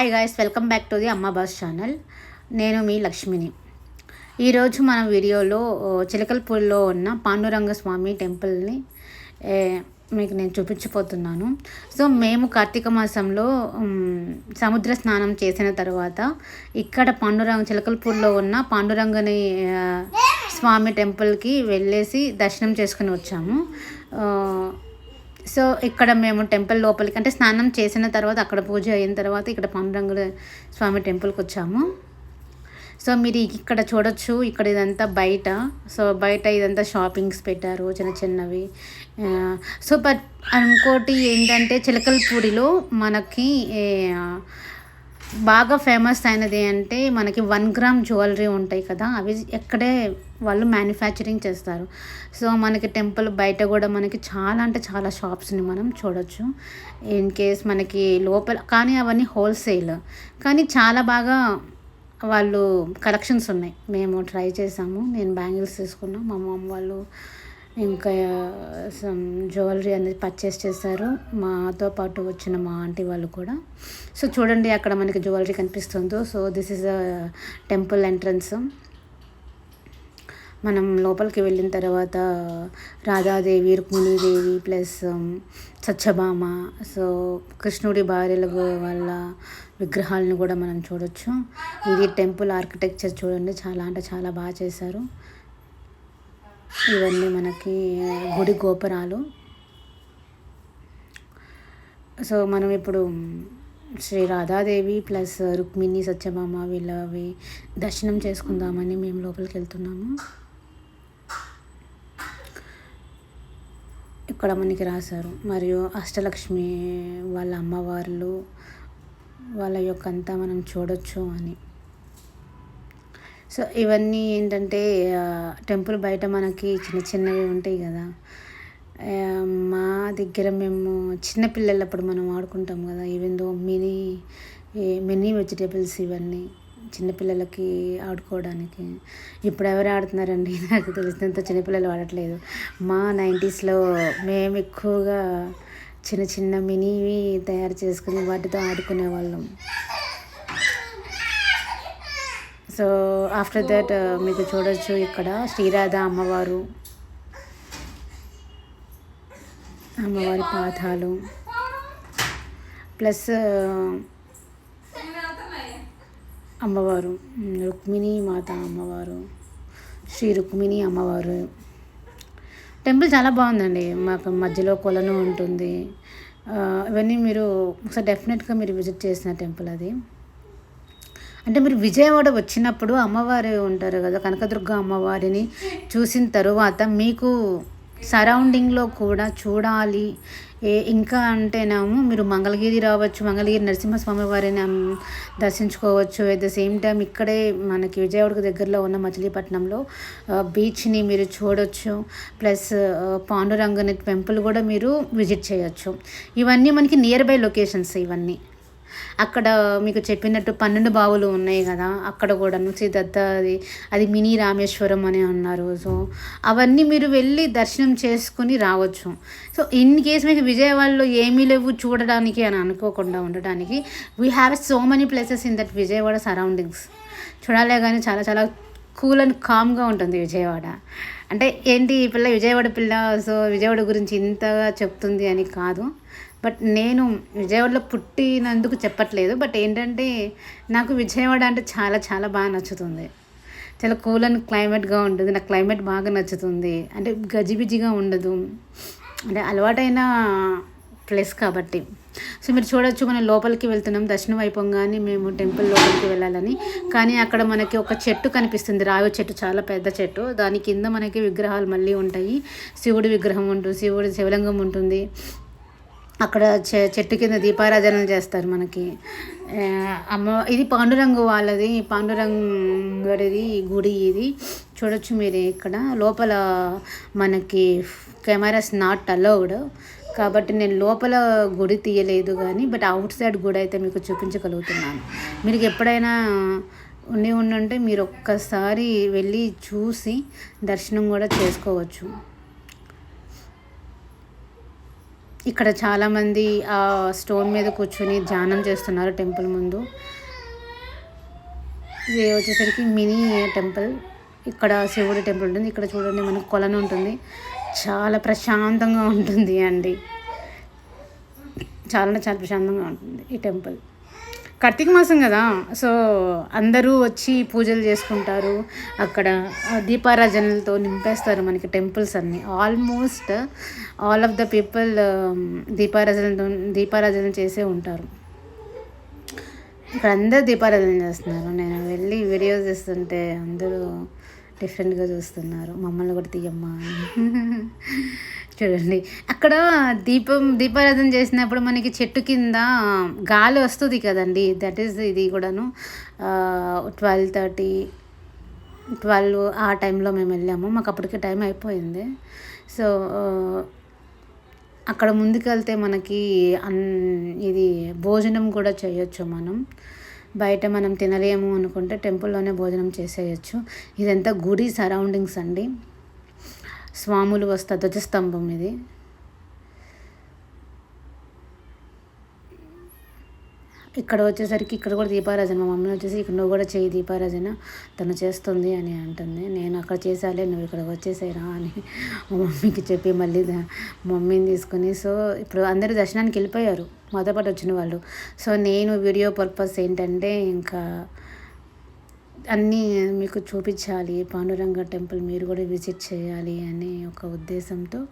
Hi guys welcome back to the Amma boss channel నేను మీ లక్ష్మిని. ఈరోజు మన వీడియోలో ఓ, చిలకలపూడిలో ఉన్న పాండురంగ స్వామి టెంపుల్ని మీకు నేను చూపించిపోతున్నాను సో మేము కార్తీక మాసంలో సముద్ర స్నానం చేసిన తర్వాత ఇక్కడ పాండురంగ చిలకలపూడిలో ఉన్న పాండురంగని స్వామి టెంపుల్కి వెళ్ళేసి దర్శనం చేసుకుని వచ్చాము. సో ఇక్కడ మేము టెంపుల్ లోపలికి అంటే స్నానం చేసిన తర్వాత అక్కడ పూజ అయిన తర్వాత ఇక్కడ పాండురంగుల స్వామి టెంపుల్కి వచ్చాము. సో మీరు ఇక్కడ చూడొచ్చు ఇక్కడ ఇదంతా బయట. సో బయట ఇదంతా షాపింగ్స్ పెట్టారు చిన్న చిన్నవి. సో బట్ ఇంకోటి ఏంటంటే చిలకలపూడిలో మనకి బాగా ఫేమస్ అయినది అంటే మనకి వన్ గ్రామ్ జ్యువెలరీ ఉంటాయి కదా అవి ఎక్కడే వాళ్ళు మ్యానుఫ్యాక్చరింగ్ చేస్తారు. సో మనకి టెంపుల్ బయట కూడా మనకి చాలా అంటే చాలా షాప్స్ని మనం చూడొచ్చు. ఇన్ కేస్ మనకి లోపల కానీ అవన్నీ హోల్సేల్. కానీ చాలా బాగా వాళ్ళు కలెక్షన్స్ ఉన్నాయి. మేము ట్రై చేసాము. నేను బ్యాంగిల్స్ తీసుకున్నాం. మా మమ్మ వాళ్ళు ఇంకా సమ్ జ్యువెలరీ అనేది పర్చేస్ చేశారు. మాతో పాటు వచ్చిన మా ఆంటీ వాళ్ళు కూడా. సో చూడండి అక్కడ మనకి జ్యువెలరీ కనిపిస్తుందో. So this is a temple entrance మనం లోపలికి వెళ్ళిన తర్వాత Radhadevi Rukminidevi plus um, Satyabhama so కృష్ణుడి భార్యల వాళ్ళ విగ్రహాలను కూడా మనం చూడొచ్చు. ఇది టెంపుల్ ఆర్కిటెక్చర్ చూడండి. చాలా అంటే చాలా బాగా చేశారు. ఇవన్నీ మనకి గుడి గోపురాలు. సో మనం ఇప్పుడు శ్రీ రాధాదేవి ప్లస్ రుక్మిణి సత్యభామ వీళ్ళవి దర్శనం చేసుకుందామని మేము లోపలికి వెళ్తున్నాము. ఇక్కడ మనకి రాశారు. మరియు అష్టలక్ష్మి వాళ్ళ అమ్మవార్లు వాళ్ళ యొక్క అంతా మనం చూడొచ్చు అని. సో ఇవన్నీ ఏంటంటే టెంపుల్ బయట మనకి చిన్న చిన్నవి ఉంటాయి కదా. మా దగ్గర మేము చిన్నపిల్లలప్పుడు మనం ఆడుకుంటాం కదా even though mini mini vegetables ఇవన్నీ చిన్నపిల్లలకి ఆడుకోవడానికి. ఇప్పుడు ఎవరు ఆడుతున్నారండి? నాకు తెలిసినంత చిన్నపిల్లలు ఆడట్లేదు. మా నైంటీస్లో మేము ఎక్కువగా చిన్న చిన్న మినీవి తయారు చేసుకుని వాటితో ఆడుకునే వాళ్ళం. సో ఆఫ్టర్ దట్ మీకు చూడొచ్చు ఇక్కడ శ్రీరాధ అమ్మవారు. అమ్మవారి పాదాలు. ప్లస్ అమ్మవారు రుక్మిణి మాత అమ్మవారు శ్రీ రుక్మిణి అమ్మవారు. టెంపుల్ చాలా బాగుందండి. మాకు మధ్యలో కొలను ఉంటుంది. ఇవన్నీ మీరు ఒకసారి డెఫినెట్గా మీరు విజిట్ చేసిన టెంపుల్ అది. అంటే మీరు విజయవాడ వచ్చినప్పుడు అమ్మవారు ఉంటారు కదా కనకదుర్గ అమ్మవారిని చూసిన తరువాత మీకు సరౌండింగ్లో కూడా చూడాలి. ఏ ఇంకా అంటేనేమో మీరు మంగళగిరి రావచ్చు మంగళగిరి నరసింహస్వామి వారిని దర్శించుకోవచ్చు. అట్ ద సేమ్ టైం ఇక్కడే మనకి విజయవాడకు దగ్గరలో ఉన్న మచిలీపట్నంలో బీచ్ని మీరు చూడొచ్చు. ప్లస్ పాండురంగని టెంపుల్ కూడా మీరు విజిట్ చేయొచ్చు. ఇవన్నీ మనకి నియర్ బై లొకేషన్స్ ఇవన్నీ. అక్కడ మీకు చెప్పినట్టు పన్నెండు బావులు ఉన్నాయి కదా అక్కడ కూడా దత్త అది అది మినీ రామేశ్వరం అని అన్నారు. సో అవన్నీ మీరు వెళ్ళి దర్శనం చేసుకుని రావచ్చు. సో ఇన్ కేస్ మీకు విజయవాడలో ఏమీ లేవు చూడడానికి అని అనుకోకుండా ఉండడానికి we have so many places in that Vijayawada surroundings చూడాలే కానీ చాలా చాలా కూల్ అండ్ కామ్గా ఉంటుంది విజయవాడ. అంటే ఏంటి ఈ పిల్ల విజయవాడ పిల్ల సో విజయవాడ గురించి ఇంతగా చెప్తుంది అని కాదు. బట్ నేను విజయవాడలో పుట్టినందుకు చెప్పట్లేదు. బట్ ఏంటంటే నాకు విజయవాడ అంటే చాలా చాలా బాగా నచ్చుతుంది. చాలా కూల్ అండ్ క్లైమేట్గా ఉంటుంది. నాకు క్లైమేట్ బాగా నచ్చుతుంది. అంటే గజిబిజిగా ఉండదు. అంటే అలవాటైన ప్లేస్ కాబట్టి. సో మీరు చూడొచ్చు మనం లోపలికి వెళ్తున్నాం. దర్శనం అయిపోగానే మేము టెంపుల్ లోపలికి వెళ్ళాలని. కానీ అక్కడ మనకి ఒక చెట్టు కనిపిస్తుంది. రావి చెట్టు చాలా పెద్ద చెట్టు. దాని కింద మనకి విగ్రహాలు మళ్ళీ ఉంటాయి. శివుడి విగ్రహం ఉంటుంది శివుడి శివలింగం ఉంటుంది. అక్కడ చె చెట్టు కింద దీపారాధనలు చేస్తారు మనకి. అమ్మ ఇది పాండురంగు వాళ్ళది. పాండురంగుడిది గుడి ఇది. చూడొచ్చు మీరు ఇక్కడ. లోపల మనకి కెమెరాస్ నాట్ అలౌడ్. కాబట్టి నేను లోపల గుడి తీయలేదు కానీ బట్ అవుట్ సైడ్ గుడి అయితే మీకు చూపించగలుగుతున్నాను. మీరు ఎప్పుడైనా ఉండి ఉండుంటే మీరు ఒక్కసారి వెళ్ళి చూసి దర్శనం కూడా చేసుకోవచ్చు. ఇక్కడ చాలామంది ఆ స్టోన్ మీద కూర్చొని ధ్యానం చేస్తున్నారు టెంపుల్ ముందు. ఇది వచ్చేసరికి మినీ టెంపుల్. ఇక్కడ శివుడి టెంపుల్ ఉంటుంది. ఇక్కడ చూడండి మనకు కొలను ఉంటుంది. చాలా ప్రశాంతంగా ఉంటుంది అండి. చాలా అంటే చాలా ప్రశాంతంగా ఉంటుంది ఈ టెంపుల్. కార్తీక మాసం కదా సో అందరూ వచ్చి పూజలు చేసుకుంటారు. అక్కడ దీపారాజనలతో నింపేస్తారు మనకి టెంపుల్స్ అన్నీ. Almost all of the people దీపారాజనతో దీపారాజన చేసే ఉంటారు. ఇక్కడ అందరూ దీపారాధన చేస్తున్నారు. నేను వెళ్ళి వీడియోస్ తీస్తుంటే అందరూ డిఫరెంట్గా చూస్తున్నారు. మమ్మల్ని కూడా తీయమ్మా చూడండి. అక్కడ దీపం దీపారాధన చేసినప్పుడు మనకి చెట్టు కింద గాలి వస్తుంది కదండి. దట్ ఈస్ ఇది కూడాను. ట్వెల్వ్ థర్టీ ట్వెల్వ్ ఆ టైంలో మేము వెళ్ళాము. మాకు అప్పటికి టైం అయిపోయింది. సో అక్కడ ముందుకెళ్తే మనకి అన్ ఇది భోజనం కూడా చేయొచ్చు మనం. బయట మనం తినలేము అనుకుంటే టెంపుల్లోనే భోజనం చేసేయచ్చు. ఇదంతా గుడి సరౌండింగ్స్ అండి. స్వాములు వస్త ధ్వజస్తంభం ఇది. ఇక్కడ వచ్చేసరికి ఇక్కడ కూడా దీపారాజన మా మమ్మీ వచ్చేసి ఇక్కడ నువ్వు కూడా చేయి దీపారాజన తను చేస్తుంది అని అంటుంది. నేను అక్కడ చేసాలే నువ్వు ఇక్కడ వచ్చేసాయిరా అని మా మమ్మీకి చెప్పి మళ్ళీ మమ్మీని తీసుకుని సో ఇప్పుడు అందరూ దర్శనానికి వెళ్ళిపోయారు మాతో పాటు వచ్చిన వాళ్ళు. సో నేను వీడియో పర్పస్ ఏంటంటే ఇంకా అన్నీ మీకు చూపించాలి. పాండురంగ టెంపుల్ మీరు కూడా విజిట్ చేయాలి అనే ఒక ఉద్దేశంతో.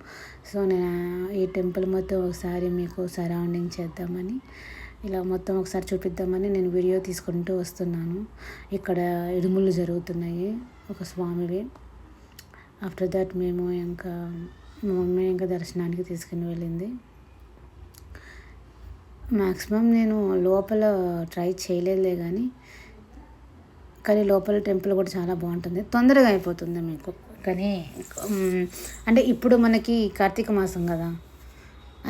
సో నేను ఈ టెంపుల్ మొత్తం ఒకసారి మీకు సరౌండింగ్ చేద్దామని ఇలా మొత్తం ఒకసారి చూపిద్దామని నేను వీడియో తీసుకుంటూ వస్తున్నాను. ఇక్కడ ఇడుములు జరుగుతున్నాయి ఒక స్వామివి. ఆఫ్టర్ దట్ మేము ఇంకా మా మమ్మీ ఇంకా దర్శనానికి తీసుకుని వెళ్ళింది. మ్యాక్సిమం నేను లోపల ట్రై చేయలేదులే కానీ కానీ లోపల టెంపుల్ కూడా చాలా బాగుంటుంది. తొందరగా అయిపోతుంది మీకు. కానీ అంటే ఇప్పుడు మనకి కార్తీక మాసం కదా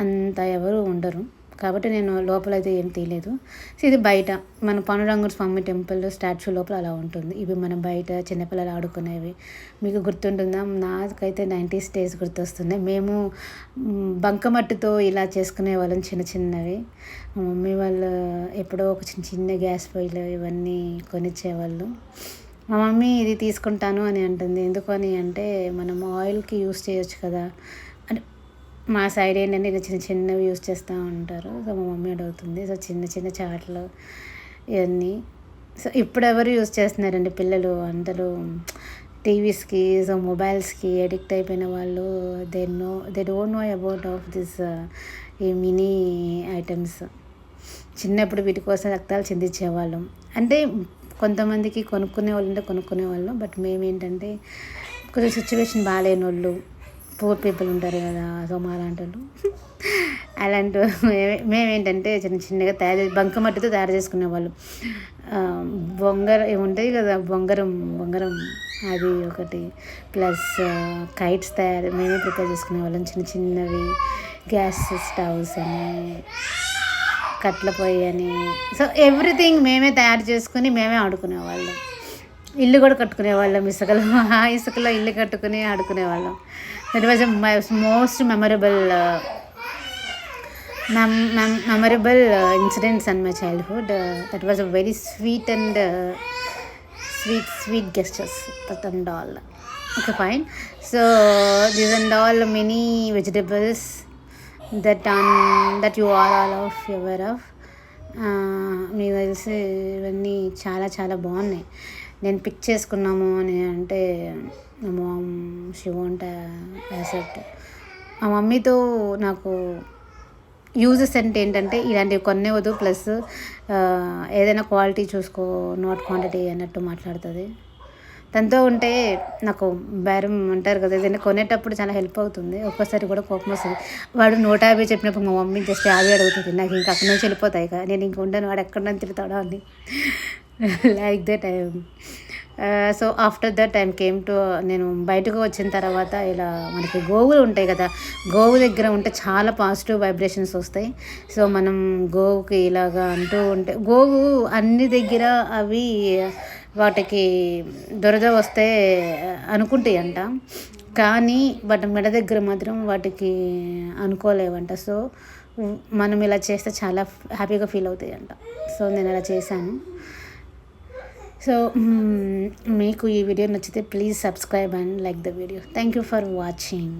అంత ఎవరు ఉండరు. కాబట్టి నేను లోపల అయితే ఏం తీయలేదు. సో ఇది బయట. మన పనురంగు స్వామి టెంపుల్ స్టాచ్యూ లోపల అలా ఉంటుంది. ఇవి మనం బయట చిన్నపిల్లలు ఆడుకునేవి. మీకు గుర్తుంటుందా? నాకైతే నైంటీస్ డేస్ గుర్తొస్తుంది మేము బంకమట్టితో ఇలా చేసుకునే వాళ్ళం చిన్న చిన్నవి. మమ్మీ వాళ్ళు ఎప్పుడో ఒక చిన్న చిన్న గ్యాస్ పొయ్యిలు ఇవన్నీ కొనిచ్చేవాళ్ళు. మా మమ్మీ ఇది తీసుకుంటాను అని అంటుంది. ఎందుకు అని అంటే మనం ఆయిల్కి యూస్ చేయొచ్చు కదా. మా సైడ్ ఏంటంటే ఇలా చిన్న చిన్నవి యూస్ చేస్తూ ఉంటారు. సో మా మమ్మీ అడుగుతుంది. సో చిన్న చిన్న చాట్లు ఇవన్నీ. సో ఇప్పుడు ఎవరు యూస్ చేస్తున్నారండి పిల్లలు? అందరూ టీవీస్కి సో మొబైల్స్కి అడిక్ట్ అయిపోయిన వాళ్ళు they no they don't know about of this ఈ మినీ ఐటమ్స్. చిన్నప్పుడు వీటి కోసం రక్తాలు చిందించేవాళ్ళం. అంటే కొంతమందికి కొనుక్కునే వాళ్ళు అంటే కొనుక్కునే వాళ్ళం. బట్ మేమేంటంటే కొంచెం సిచ్యువేషన్ బాగాలేని వాళ్ళు పూర్ పీపుల్ ఉంటారు కదా సో మా అలాంటి వాళ్ళు అలాంటి మేమే- మేమేంటంటే చిన్న చిన్నగా తయారు చేసి బంకమట్టితో తయారు చేసుకునే వాళ్ళు. బొంగరం ఏముంటాయి ఉంటాయి కదా బొంగరం బొంగరం అది ఒకటి. ప్లస్ కైట్స్ తయారు మేమే ప్రిపేర్ చేసుకునే వాళ్ళం చిన్న చిన్నవి. గ్యాస్ స్టవ్స్ అని కట్ల పొయ్యి అని. సో ఎవ్రీథింగ్ మేమే తయారు చేసుకుని మేమే ఆడుకునేవాళ్ళం ఇల్లు కూడా కట్టుకునేవాళ్ళం ఇసుకలో. ఆ ఇసుకలో ఇల్లు కట్టుకుని ఆడుకునేవాళ్ళం. That was my most memorable memorable incidents and my childhood that was a very sweet and sweet sweet gestures that and all okay fine so this and all many vegetables that on that you are all of your of మీకు తెలిసి ఇవన్నీ చాలా చాలా బాగున్నాయి. నేను pick చేసుకున్నాము అని అంటే మా మామ్ షీ వాంట్ యాసెప్ట్ మా మమ్మీతో నాకు యూజెస్ అంటే ఏంటంటే ఇలాంటివి కొనేవద్దు ప్లస్ ఏదైనా క్వాలిటీ చూసుకో నాట్ క్వాంటిటీ అన్నట్టు మాట్లాడుతుంది. తనతో ఉంటే నాకు బేరం అంటారు కదా ఏదైనా కొనేటప్పుడు చాలా హెల్ప్ అవుతుంది. ఒక్కోసారి కూడా కోపం వస్తుంది. వాడు నూట యాభై చెప్పినప్పుడు మా మమ్మీ జస్ట్ యాభై అడుగుతుంది. నాకు ఇంకా అక్కడి నుంచి వెళ్ళిపోతాయి కదా నేను ఇంక ఉండను వాడు ఎక్కడ నుంచి తిరుగుతాడో అని. Like that I so after that I'm came to నేను బయటకు వచ్చిన తర్వాత ఇలా మనకి గోవులు ఉంటాయి కదా గోవు దగ్గర ఉంటే చాలా పాజిటివ్ వైబ్రేషన్స్ వస్తాయి. సో మనం గోవుకి ఇలాగా అంటూ ఉంటే గోవు అన్ని దగ్గర అవి వాటికి దురద వస్తే అనుకుంటాయి అంట కానీ వాటి మెడ దగ్గర మాత్రం వాటికి అనుకోలేవంట. సో మనం ఇలా చేస్తే చాలా హ్యాపీగా ఫీల్ అవుతాయి అంట సో నేను ఇలా చేశాను. సో mm, మీకు ఈ వీడియో నచ్చితే please subscribe and like the video thank you for watching